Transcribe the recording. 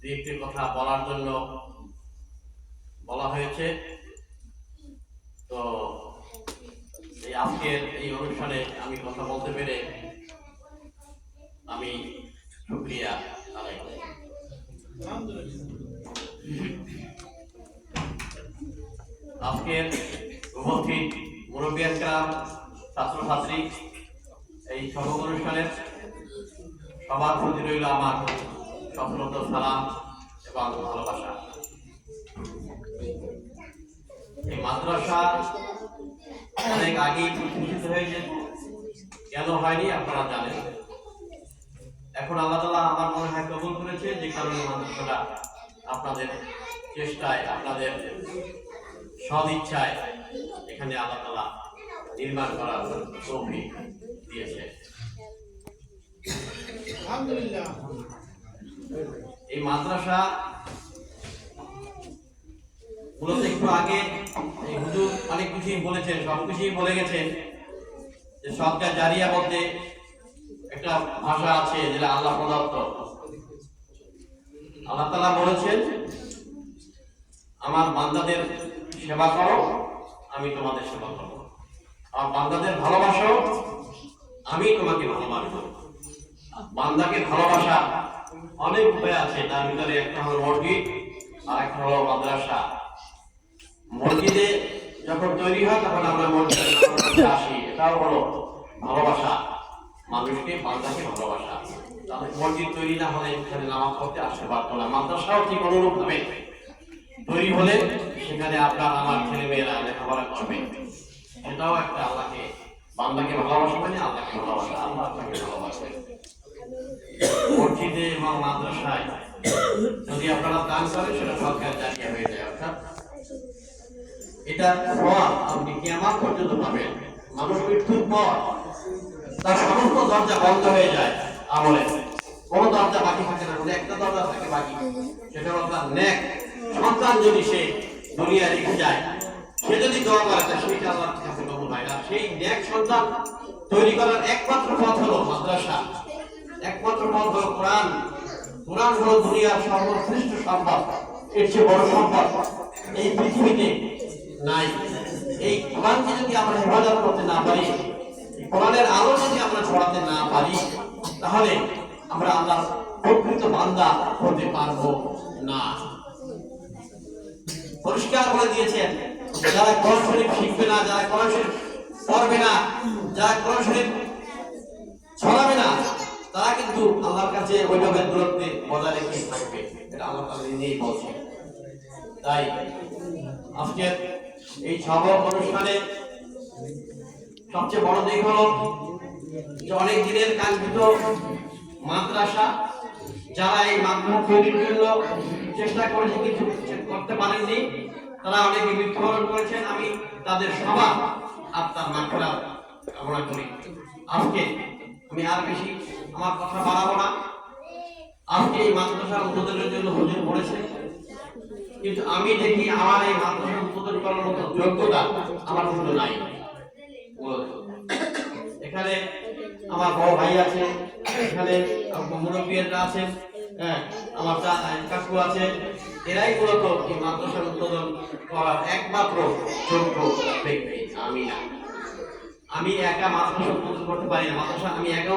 দু একটি কথা বলার জন্য বলা হয়েছে। তো এই আজকের এই অনুষ্ঠানে আমি কথা বলতে পেরে আমি করি। আজকের উপস্থিত মুরব্বিয়ানকার ছাত্রছাত্রী, এই সভা অনুষ্ঠানের সবার প্রতি রইল আমার সালাম এবং ভালোবাসা। এই মাদ্রাসা অনেক আগেই প্রতিষ্ঠিত হয়েছে। কেন হয়নি আপনারা জানেন? এখন আল্লাহ তালা আমার মনে হয় কবুল করেছে যে কারণে মাদ্রাসাটা আপনাদের চেষ্টায়, আপনাদের সদ ইচ্ছায় এখানে আল্লাহ তালা নির্মাণ করার তৌফিক দিয়েছে। আলহামদুলিল্লাহ। এই মাদ্রাসা মূলত একটু আগে এই হুজুর অনেক কিছুই বলেছেন, সব কিছুই বলে গেছেন যে সবকা জারিয়া মধ্যে একটা ভাষা আছে যেটা আল্লাহ প্রদত্ত। আল্লাহ তালা বলেছেন, আমার বান্দাদের সেবা করো, আমি তোমাদের সেবা করব। আমার বান্দাদের ভালোবাসো, আমি তোমাকে ভালোবাসবো। বান্দাকে ভালোবাসা অনেক উপায় আছে, তার ভিতরে একটা হলো মসজিদ, আর একটা হলো মাদ্রাসা। মসজিদে যখন তৈরি হয়, তখন আমরা মসজিদের নামাজে আসি, এটাও হলো ভালোবাসা। মানুষকে, বান্দাকে ভালোবাসা। মসজিদ তৈরি না হলে নামাজ পড়তে আসতে পারতো না। মাদ্রাসাও ঠিক অনুরূপ তৈরি হলে সেখানে আপনার আমার ছেলে মেয়েরা লেখাপড়া করবে। এটাও একটা আল্লাহকে, বান্দাকে ভালোবাসা মানে আল্লাহকে ভালোবাসা, আল্লাহ আপনাকে ভালোবাসে। এবং মাদ্রাসায়। যদি আপনারা দান করেন, সেটা সরকার জানিয়ে হয়ে যায়, অর্থাৎ এটা সওয়াব আপনি কিয়ামত পর্যন্ত পাবেন। মানুষ মৃত্যুর পর তার সমস্ত দরজা বন্ধ হয়ে যায় আমলে। কোনো দরজা বাকি থাকে না, কোনো একটা দরজা থাকে বাকি। সেটা হলো তার নেক। সন্তান যদি সে দুনিয়া রেখে যায়, সে যদি দোয়া করে তা সেইটা আল্লাহর কাছে কবুল হয় না। সেই নেক সন্তান তৈরি করার একমাত্র পথ হলো মাদ্রাসা। একমাত্র পথ হলো কোরআন। কোরআন হলো দুনিয়ার সর্বশ্রেষ্ঠ সম্পদ, এর চেয়ে বড় সম্পদ এই পৃথিবীতে নাই। এই কোরআনকে যদি আমরা হেফাজত করতে না পারি, কোরআনের আলো যদি আমরা ছড়াতে না পারি, তাহলে আমরা আল্লাহর প্রকৃত বান্দা হতে পারব না। পরিষ্কার করে দিয়েছেন, যারা কোরআন শরীফ শিখবে না, যারা কোরআন শরীফ পড়বে না, যারা কোরআন শরীফ ছড়াবে না তারা কিন্তু আল্লাহর কাছে ওইভাবে দূরত্বে বজায় রেখে থাকবে। এটা আল্লাহ তাআলা নিজেই বলছে তাই আজকের এই সব অনুষ্ঠানে সবচেয়ে বড় দিক হলো যে অনেক দিনের কাঙ্ক্ষিত মাদ্রাসা, যারা এই মাদ্রাসা তৈরির জন্য চেষ্টা করেছে, কিছু করতে পারেননি, তারা অনেকে মৃত্যুবরণ করেছেন। আমি তাদের সবার আত্মার মাত্রা কামনা করি। আজকে আমি আর বেশি আমার কথা বাড়াবো না। আজকে এই মাদ্রাসার উদ্বোধনের জন্য হুজুর বলেছে। কিন্তু আমি দেখি আমার এই মাদ্রাসা উদ্বোধন করার মতো যোগ্যতা আমার কিন্তু নাই। এখানে আমার বড় ভাই আছে, এখানে মুরব্বীরা আছেন হ্যাঁ আমার কাকু আছে। এরাই মূলত এই মাদ্রাসার উদ্বোধন করার একমাত্র যোগ্য ব্যক্তি। আমি না। আমি একা মাদ্রাসা উদ্বোধন করতে পারি না। মাদ্রাসা আমি একা